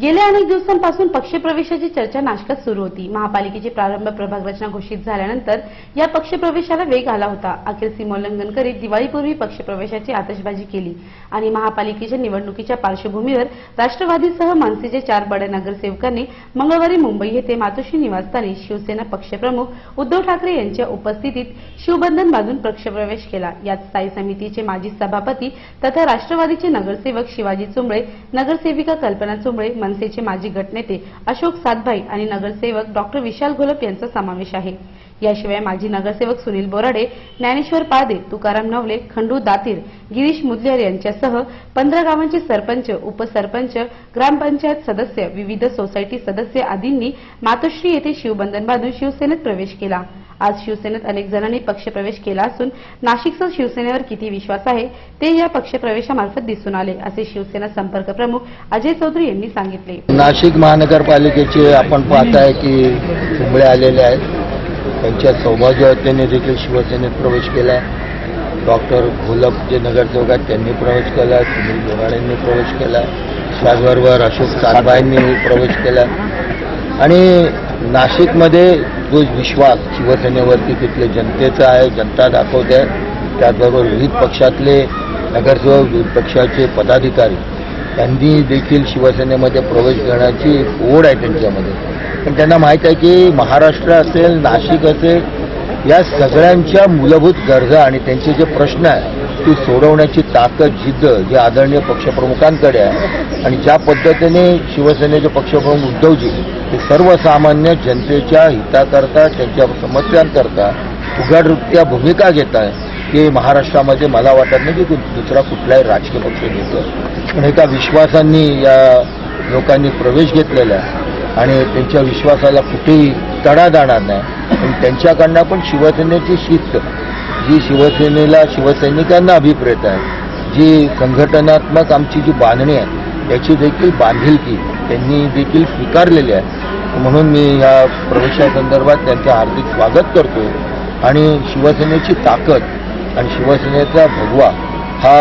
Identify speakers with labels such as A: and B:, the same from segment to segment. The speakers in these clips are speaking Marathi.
A: गेल्या अनेक दिवसांपासून पक्षप्रवेशाची चर्चा नाशकात सुरू होती. महापालिकेची प्रारंभ प्रभाग रचना घोषित झाल्यानंतर या पक्षप्रवेशाला वेग आला होता. अखेर सीमोल्लंघन करीत दिवाळीपूर्वी पक्षप्रवेशाची आतषबाजी केली आणि महापालिकेच्या निवडणुकीच्या पार्श्वभूमीवर राष्ट्रवादीसह मनसेचे चार बड्या नगरसेवकांनी मंगळवारी मुंबई येथे मातोश्री निवासस्थानी शिवसेना पक्षप्रमुख उद्धव ठाकरे यांच्या उपस्थितीत शिवबंधन बांधून पक्षप्रवेश केला. यात स्थायी समितीचे माजी सभापती तथा राष्ट्रवादीचे नगरसेवक शिवाजी चुंबळे नगरसेविका कल्पना चुंबळे मनसेचे माजी गटनेते अशोक सातभाई आणि नगरसेवक डॉक्टर विशाल घोलप यांचा समावेश आहे. याशिवाय माजी नगरसेवक सुनील बोराडे ज्ञानेश्वर पादे तुकाराम नवले खंडू दातीर गिरीश मुदलेर यांच्यासह पंधरा गावांचे सरपंच उपसरपंच ग्रामपंचायत सदस्य विविध सोसायटी सदस्य आदींनी मातोश्री येथे शिवबंधन बांधून शिवसेनेत प्रवेश केला. आज शिवसेनेत अनेक जणांनी पक्षप्रवेश केला असून नाशिकचा शिवसेनेवर किती विश्वास आहे ते या पक्षप्रवेशामार्फत दिसून आले असे शिवसेना संपर्क प्रमुख अजय चौधरी यांनी सांगितले.
B: नाशिक महानगरपालिकेचे आपण पाहताय की कुंबळे आलेले आहेत. त्यांच्या सौभाग्यवतीने देखील शिवसेनेत प्रवेश केला. डॉक्टर घोलप जे नगरसेवक आहेत त्यांनी प्रवेश केला. सुनील गोराडेंनी प्रवेश केला. त्याचबरोबर अशोक सातभाईंनी प्रवेश केला. आणि नाशिकमध्ये जो विश्वास शिवसेनेवरती तिथले जनतेचा आहे जनता दाखवते. आहे त्याचबरोबर विविध पक्षातले नगरसेवक विविध पक्षाचे पदाधिकारी त्यांनी देखील शिवसेनेमध्ये प्रवेश करण्याची ओढ आहे त्यांच्यामध्ये. पण त्यांना माहीत आहे की महाराष्ट्र असेल नाशिक असेल या सगळ्यांच्या मूलभूत गरजा आणि त्यांचे जे प्रश्न आहे ती सोडवण्याची ताकद जिद्द जे आदरणीय पक्षप्रमुखांकडे आहे. आणि ज्या पद्धतीने शिवसेनेचे पक्षप्रमुख उद्धवजी हे सर्वसामान्य जनतेच्या हिताकरता त्यांच्या समस्यांकरता उघडरित्या भूमिका घेत आहे ते महाराष्ट्रामध्ये मला वाटत नाही की दुसरा कुठलाही राजकीय पक्ष घेतो पण एका विश्वासांनी या लोकांनी प्रवेश घेतलेला आहे. आणि त्यांच्या विश्वासाला कुठेही तडा जाणार नाही. पण त्यांच्याकडनं पण शिवसेनेची शिस्त जी शिवसेनेला शिवसैनिकांना अभिप्रेत आहे जी संघटनात्मक आमची जी बांधणी आहे त्याची देखील बांधिलकी त्यांनी देखील स्वीकारलेली आहे. म्हणून मी या प्रवेशासंदर्भात त्यांचं हार्दिक स्वागत करतो आणि शिवसेनेची ताकद आणि शिवसेनेचा भगवा हा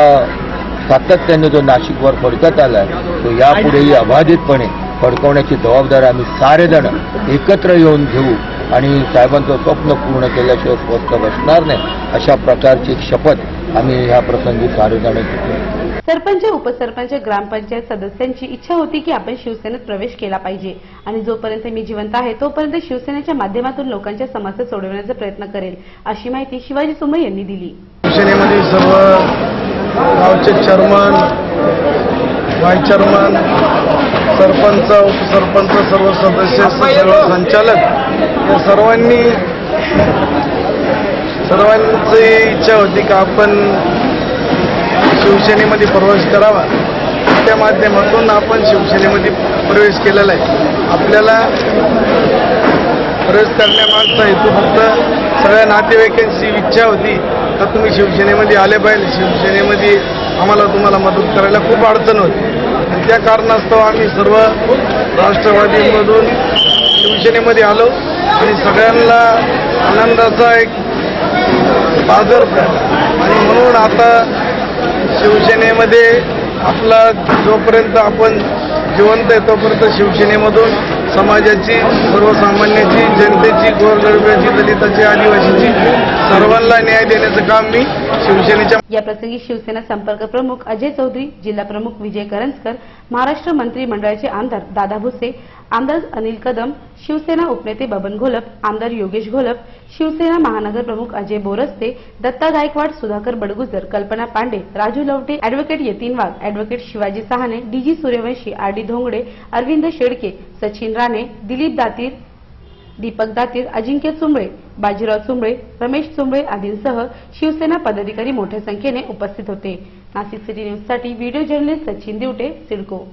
B: सातत्याने जो नाशिकवर फडकत आला आहे तो यापुढेही अबाधितपणे फडकवण्याची जबाबदारी आम्ही सारेजण एकत्र येऊन घेऊ. आणि साहेबांचं स्वप्न पूर्ण केल्याशिवाय स्वस्थ बसणार नाही अशा प्रकारची एक शपथ आम्ही ह्या प्रसंगी सारेजण घेतो
A: सरपंच उपसरपंच ग्रामपंचायत सदस्यांची इच्छा होती की आपण शिवसेनेत प्रवेश केला पाहिजे. आणि जोपर्यंत मी जिवंत आहे तोपर्यंत शिवसेनेच्या माध्यमातून लोकांच्या समस्या सोडवण्याचा प्रयत्न करेल अशी माहिती शिवाजी सुंबई यांनी दिली.
C: शिवसेनेमध्ये सर्व गावचे चेअरमन व्हाईस चेअरमन सरपंच उपसरपंच सर्व सदस्य सर्व संचालक या सर्वांनी सर्वांची इच्छा होती का आपण शिवसेनेमध्ये प्रवेश करावा. त्या माध्यमातून आपण शिवसेनेमध्ये प्रवेश केलेला आहे. आपल्याला प्रवेश करण्यामागचा हेतू फक्त सगळ्या नातेवाईकांची इच्छा होती तर तुम्ही शिवसेनेमध्ये आले पाहिजे. शिवसेनेमध्ये आम्हाला तुम्हाला मदत करायला खूप अडचण होती. आणि त्या कारणास्तव आम्ही सर्व राष्ट्रवादीमधून शिवसेनेमध्ये आलो. आणि सगळ्यांना आनंदाचा एक बाजार आणि म्हणून आता शिवसेनेमध्ये आपला जोपर्यंत आपण जिवंत आहे तोपर्यंत शिवसेनेमधून समाजाची सर्वसामान्याची जनतेची गोरगरब्याची दलिताची आदिवासीची सर्वांना न्याय देण्याचं काम मी शिवसेनेच्या
A: या प्रसंगी शिवसेना संपर्क प्रमुख अजय चौधरी जिल्हा प्रमुख विजय करंजकर महाराष्ट्र मंत्रिमंडळाचे आमदार दादा भुसे आमदार अनिल कदम शिवसेना उपनेते बबन घोलप आमदार योगेश घोलप शिवसेना महानगर प्रमुख Ajay Boraste Datta Gaikwad Sudhakar Badgujar Kalpana Pande Raju Lavate advocate Yatin Wagh advocate Shivaji Sahane DG Suryavanshi R D Dhongade Arvind Shedke Sachin Rane Dilip Datir Deepak Datir Ajinkya Chumbale Bajirao Chumbale Ramesh Chumbale आदींसह शिवसेना पदाधिकारी मोठ्या संख्येने उपस्थित होते. नाशिक सिटी न्यूजसाठी video journalist Sachin Divate CIDCO.